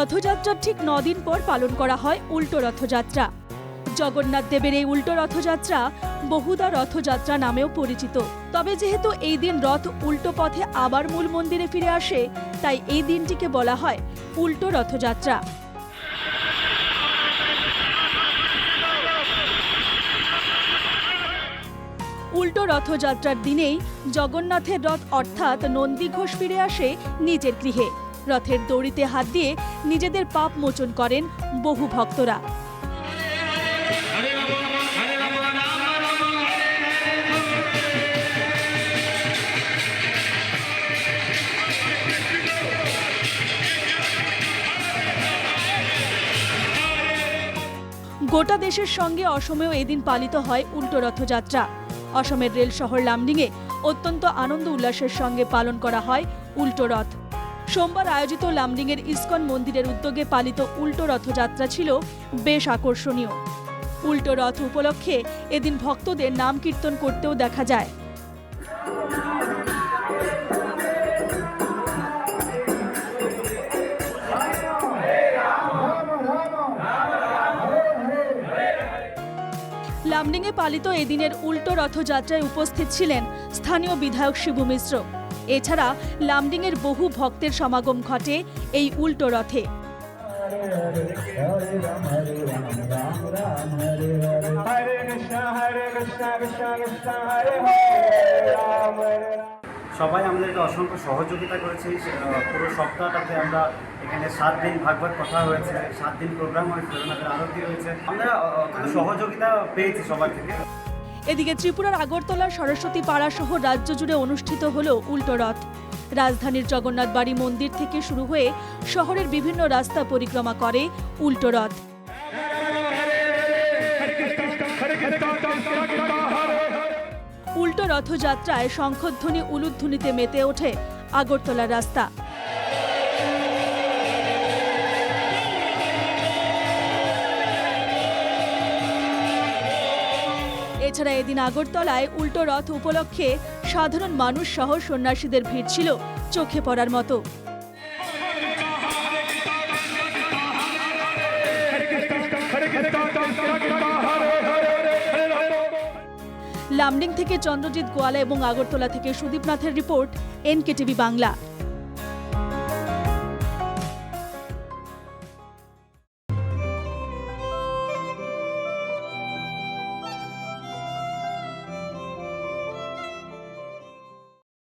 রথযাত্রার ঠিক দিন পর পালন করা হয় উল্টো রথযাত্রা। জগন্নাথ দেবের এই উল্টো রথযাত্রা বহুদা রথযাত্রা নামেও পরিচিত। তবে যেহেতু এই দিন রথ উল্টো পথে আবার মূল মন্দিরে ফিরে আসে, তাই এই দিনটিকে বলা হয় উল্টো রথযাত্রা। উল্টো রথযাত্রার দিনেই জগন্নাথের রথ অর্থাৎ নন্দীঘোষ ফিরে আসে নিজের গৃহে। রথের দড়িতে হাত দিয়ে নিজেদের পাপ মোচন করেন বহু ভক্তরা। গোটা দেশের সঙ্গে অসমেও এদিন পালিত হয় উল্টো রথযাত্রা। অসমের রেল শহর লামডিংয়ে অত্যন্ত আনন্দ উল্লাসের সঙ্গে পালন করা হয় উল্টো রথ। সোমবার আয়োজিত লামডিংয়ের ইসকন মন্দিরের উদ্যোগে পালিত উল্টো রথযাত্রা ছিল বেশ আকর্ষণীয়। উল্টো রথ উপলক্ষে এদিন ভক্তদের নাম কীর্তন করতেও দেখা যায়। লামডিংয়ে পালিত এদিনের উল্টো রথযাত্রায় উপস্থিত ছিলেন স্থানীয় বিধায়ক শিবু মিশ্র। এছাড়া লামডিংয়ের বহু ভক্তের সমাগম ঘটে এই উল্টো রথে. সবাই আমাদেরকে অসংখ্য সহযোগিতা করেছে। পুরো সপ্তাহটাতে আমরা এখানে সাত দিন ভাগবত কথা হয়েছে, সাত দিন প্রোগ্রাম হয়েছে আরতি হয়েছে। আমরা সহযোগিতা পেয়েছি সবার থেকে। এদিকে ত্রিপুরার আগরতলার সরস্বতী পাড়া সহ রাজ্য জুড়ে অনুষ্ঠিত হল উল্টো রথ। রাজধানীর জগন্নাথ বাড়ি মন্দির থেকে শুরু হয়ে শহরের বিভিন্ন রাস্তা পরিক্রমা করে উল্টো রথ। উল্টো রথযাত্রায় শঙ্খধ্বনি, উলুধ্বনিতে মেতে ওঠে আগরতলা রাস্তা। এছাড়া এদিন আগরতলায় উল্টো রথ উপলক্ষে সাধারণ মানুষ সহ সন্ন্যাসীদের ভিড় ছিল চোখে পড়ার মতো। লামডিং থেকে চন্দ্রজিৎ গোয়ালা এবং আগরতলা থেকে সুদীপনাথের রিপোর্ট, এনকেটিভি বাংলা।